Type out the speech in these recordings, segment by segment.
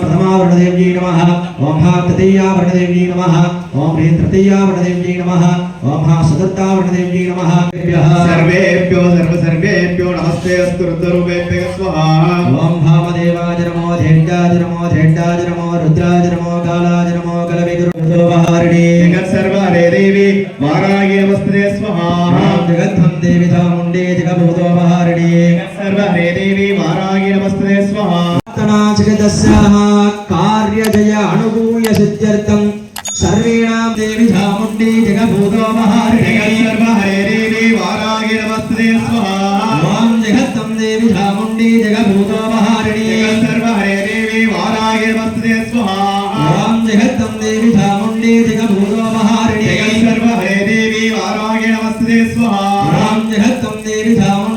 प्रथमावर्णदेव्यै नमः ॐ हा तृतीयावर्णदेव्यै नमः ॐ ह्रीं तृतीयावर्णदेव्यै नमः ॐ हा चतुर्थावर्णदेव्यै नमः सर्वेभ्यो सर्वसर्वेभ्यो नमस्ते अस्तु रुद्ररूपेभ्यः स्वाहा ॐ भामदेवाय नमो धेट्टाय नमो धेट्टाय नमो रुद्राय नमो कालाय नमो कलविदुर्दोपहारिणे जगत्सर्वारे देवी वाराये वस्त्रे स्वाहा जगद्धं देविधा मुण्डे जगभूतो తస్యాహ కార్యజయ అనుభూయ సిద్ధ్యర్థం సర్వేణాం దేవి చాముండి జగభూతో మహారిణి వారాగి నమస్తే స్వాహ జగత్తం దేవి చాముండి జగభూతో మహారిణి సర్వ హరేవి వారాగి నమస్తే స్వాహ జగత్తం దేవి చాముండి జగభూతో మహారిణి సర్వ హరేవి వారాగి నమస్తే స్వాహ జగత్తం దేవి చాముండి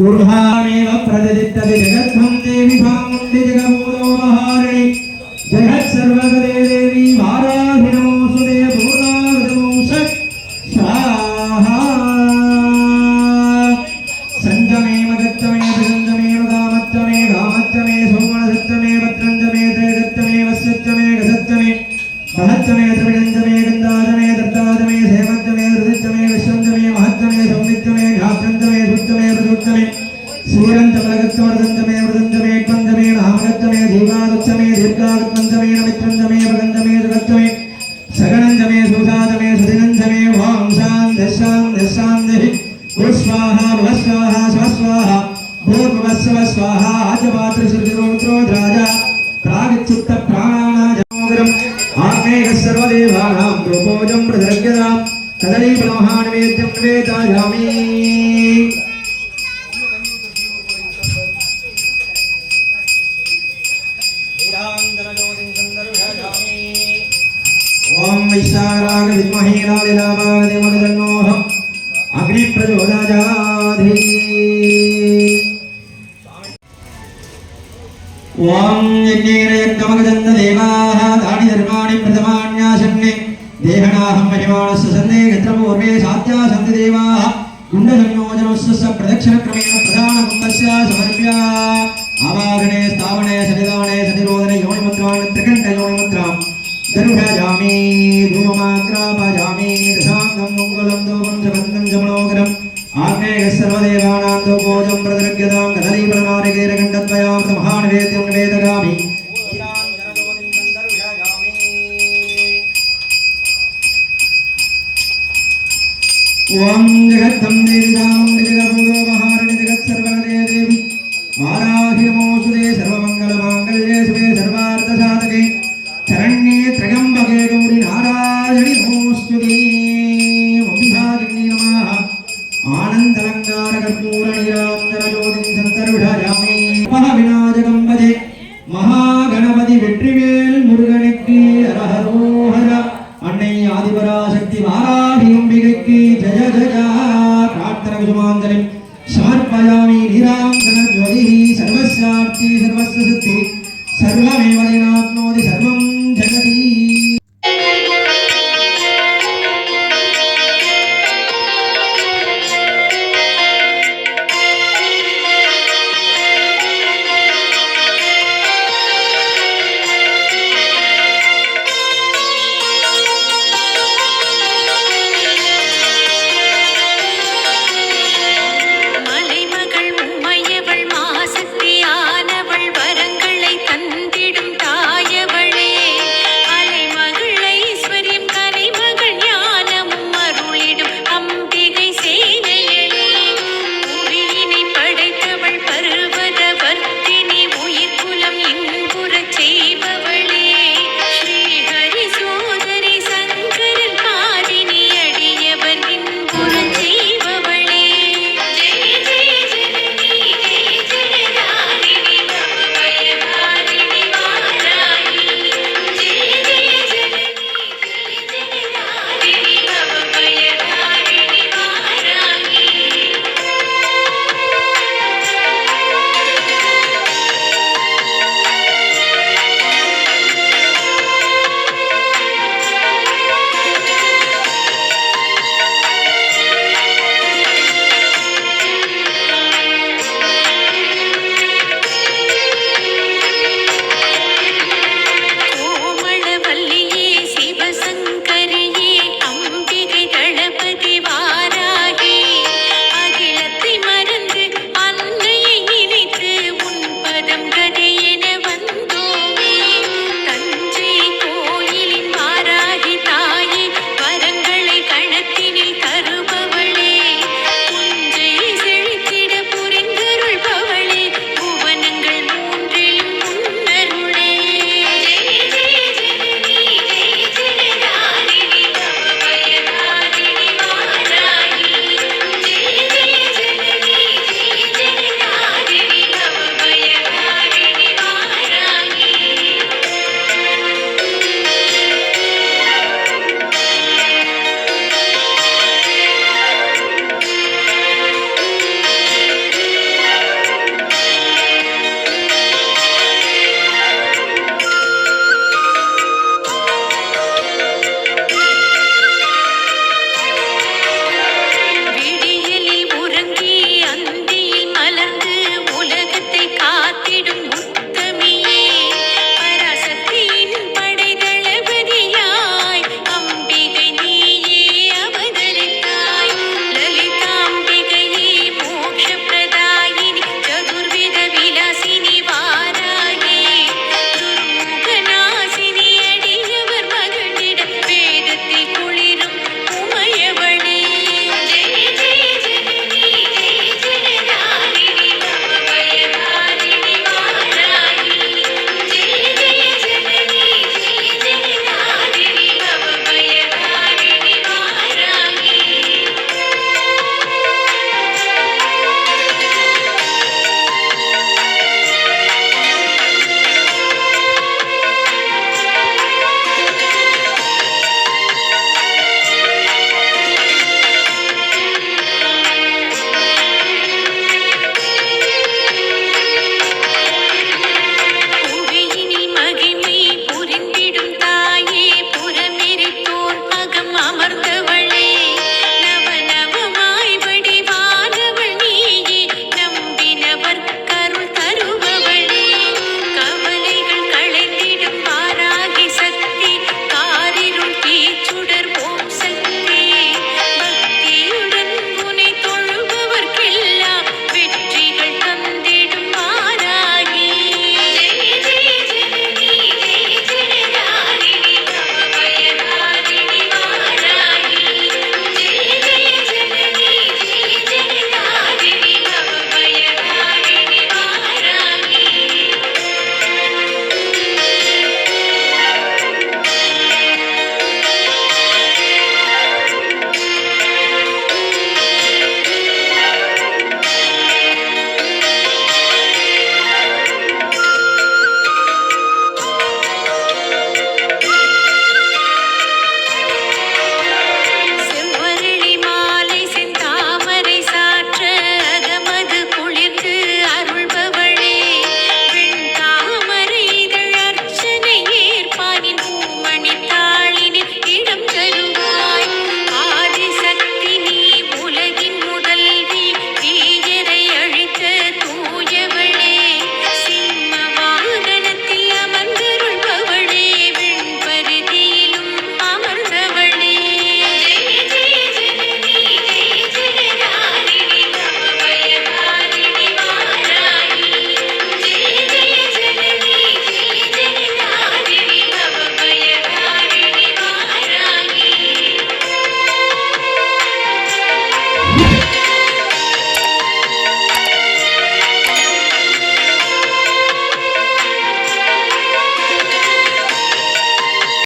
ऊर्धानेव प्रजदितति जगत्थं देवि भामुण्डि जगभूतो महारिणि जगत्सर्वगदे देवी माराभिनमोऽसुदे भूताभिनमोऽसत् स्वाहा सञ्जमे मगति జీవాదుచ్చమే దీర్ఘాగత్వంజమే నమిత్రంజమే మృగంజమే జగచ్చమే సగనంజమే సుసాజమే వాం శాంతి శాంతి శాంతి భూస్వాహ భవస్వాహ స్వస్వాహ భూర్భవస్వ స్వాహ ఆజమాతృశ్రుతిరోమిత్రో రాజ. ప్రాగచిత్త ప్రాణానాజమోదరం ఆగ్నేయ సర్వదేవానాం రూపోజం ప్రదర్గ్యదాం తదరీ బ్రహ్మాణవేద్యం నివేదాయామి. வைசாராக வித்மஹேலாலிலாபாவதி மகதன்னோகம் அக்னி பிரஜோதாஜாதி ஓம் யஜ்ஞேரயக்தமகதந்த தேவாக தானி தர்மாணி பிரதமான்யாசன்னே தேகநாகம் மகிமானஸ்ய சந்தே கத்திரபூர்வே சாத்தியாச ఆగ్నేయ సర్వదేవానాం దోపోజం ప్రదర్గ్యతాం కదలీపరమారిగేరగండద్వయామృత మహానివేద్యం నివేదగామి ఓం జగద్దం దేవి